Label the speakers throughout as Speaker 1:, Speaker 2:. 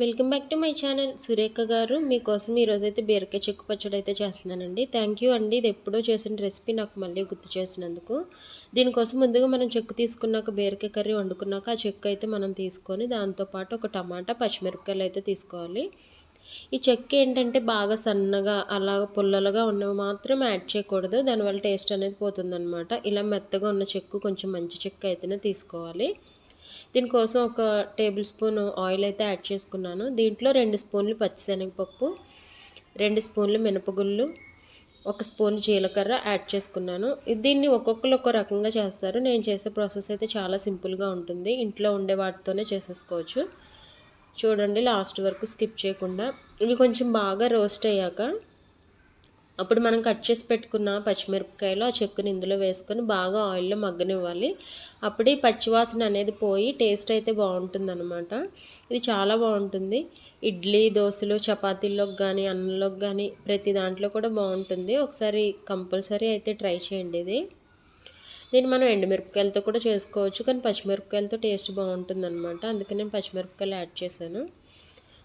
Speaker 1: Welcome back to my channel. Surekha garu మీకోసం ఈరోజైతే బీరకాయ చెక్కు పచ్చడి అయితే చేస్తున్నానండి. థ్యాంక్ యూ అండి. ఇది ఎప్పుడో చేసిన రెసిపీ నాకు మళ్ళీ గుర్తు చేసినందుకు. దీనికోసం ముందుగా మనం చెక్కు తీసుకున్నాక బీరకాయ కర్రీ వండుకున్నాక ఆ చెక్కు అయితే మనం తీసుకొని దాంతోపాటు ఒక టమాటా పచ్చిమిరపకాయలు అయితే తీసుకోవాలి. ఈ చెక్క ఏంటంటే బాగా సన్నగా అలా పుల్లలుగా ఉన్నవి మాత్రం యాడ్ చేయకూడదు. దానివల్ల టేస్ట్ అనేది పోతుందన్నమాట. ఇలా మెత్తగా ఉన్న చెక్కు కొంచెం మంచి చెక్క అయితేనే తీసుకోవాలి. దీనికోసం ఒక టేబుల్ స్పూన్ ఆయిల్ అయితే యాడ్ చేసుకున్నాను. దీంట్లో రెండు స్పూన్లు పచ్చిశనగపప్పు రెండు స్పూన్లు మినపగుళ్ళు ఒక స్పూన్ జీలకర్ర యాడ్ చేసుకున్నాను. దీన్ని ఒక్కొక్కరు ఒక్కో రకంగా చేస్తారు. నేను చేసే ప్రాసెస్ అయితే చాలా సింపుల్గా ఉంటుంది. ఇంట్లో ఉండే వాటితోనే చేసేసుకోవచ్చు. చూడండి లాస్ట్ వరకు స్కిప్ చేయకుండా. ఇవి కొంచెం బాగా రోస్ట్ అయ్యాక అప్పుడు మనం కట్ చేసి పెట్టుకున్న పచ్చిమిరపకాయలు ఆ చెక్కుని ఇందులో వేసుకొని బాగా ఆయిల్లో మగ్గనివ్వాలి. అప్పుడే పచ్చివాసన అనేది పోయి టేస్ట్ అయితే బాగుంటుందన్నమాట. ఇది చాలా బాగుంటుంది. ఇడ్లీ దోశలు చపాతీల్లోకి కానీ అన్నంలోకి కానీ ప్రతి దాంట్లో కూడా బాగుంటుంది. ఒకసారి కంపల్సరీ అయితే ట్రై చేయండి ఇది. దీన్ని మనం ఎండుమిరపకాయలతో కూడా చేసుకోవచ్చు. కానీ పచ్చిమిరపకాయలతో టేస్ట్ బాగుంటుంది అనమాట అందుకని నేను పచ్చిమిరపకాయలు యాడ్ చేశాను.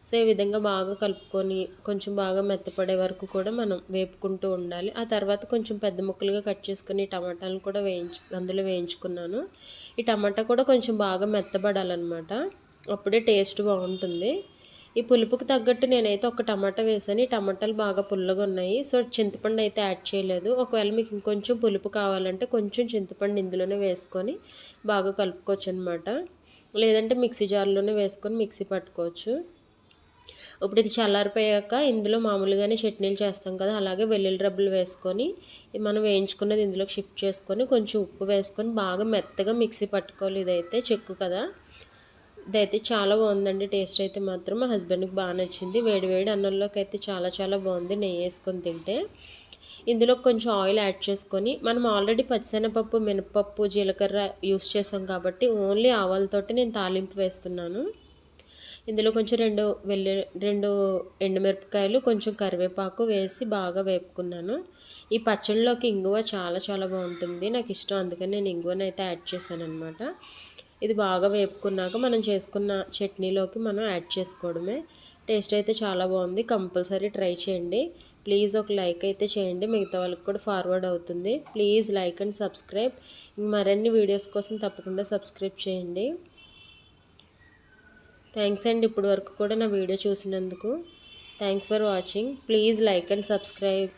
Speaker 1: సో ఈ విధంగా బాగా కలుపుకొని కొంచెం బాగా మెత్తపడే వరకు కూడా మనం వేపుకుంటూ ఉండాలి. ఆ తర్వాత కొంచెం పెద్ద ముక్కలుగా కట్ చేసుకుని టమాటాలను కూడా వేయించు అందులో వేయించుకున్నాను. ఈ టమాటా కూడా కొంచెం బాగా మెత్తబడాలన్నమాట. అప్పుడే టేస్ట్ బాగుంటుంది. ఈ పులుపుకి తగ్గట్టు నేనైతే ఒక టమాటా వేసాను. ఈ టమాటాలు బాగా పుల్లగా ఉన్నాయి. సో చింతపండు అయితే యాడ్ చేయలేదు. ఒకవేళ మీకు ఇంకొంచెం పులుపు కావాలంటే కొంచెం చింతపండు ఇందులోనే వేసుకొని బాగా కలుపుకోవచ్చు అనమాట లేదంటే మిక్సీ జార్లోనే వేసుకొని మిక్సీ పట్టుకోవచ్చు. ఇప్పుడు ఇది చల్లారిపోయాక ఇందులో మామూలుగానే చట్నీలు చేస్తాం కదా అలాగే వెల్లుల్లి రబ్బులు వేసుకొని మనం వేయించుకున్నది ఇందులోకి షిఫ్ట్ చేసుకొని కొంచెం ఉప్పు వేసుకొని బాగా మెత్తగా మిక్సీ పట్టుకోవాలి. ఇదైతే చెక్కు కదా. ఇదైతే చాలా బాగుందండి టేస్ట్ అయితే మాత్రం. మా హస్బెండ్కి బాగా నచ్చింది. వేడి వేడి అన్నంలోకి అయితే చాలా చాలా బాగుంది నెయ్యి వేసుకొని తింటే. ఇందులో కొంచెం ఆయిల్ యాడ్ చేసుకొని మనం ఆల్రెడీ పచ్చిశనగపప్పు మినపప్పు జీలకర్ర యూస్ చేసాం కాబట్టి ఓన్లీ ఆవాలతోటి నేను తాలింపు వేస్తున్నాను. ఇందులో కొంచెం రెండు వెల్లు రెండు ఎండుమిరపకాయలు కొంచెం కరివేపాకు వేసి బాగా వేపుకున్నాను. ఈ పచ్చడిలోకి ఇంగువ చాలా చాలా బాగుంటుంది. నాకు ఇష్టం. అందుకని నేను ఇంగువను అయితే యాడ్ చేశాను అనమాట ఇది బాగా వేపుకున్నాక మనం చేసుకున్న చట్నీలోకి మనం యాడ్ చేసుకోవడమే. టేస్ట్ అయితే చాలా బాగుంది. కంపల్సరీ ట్రై చేయండి. ప్లీజ్ ఒక లైక్ అయితే చేయండి. మిగతా వాళ్ళకి కూడా ఫార్వర్డ్ అవుతుంది. Please like and subscribe. మరిన్ని వీడియోస్ కోసం తప్పకుండా సబ్స్క్రైబ్ చేయండి. థ్యాంక్స్ అండి ఇప్పుడు వరకు కూడా నా వీడియో చూసినందుకు. Thanks for watching. Please like and subscribe.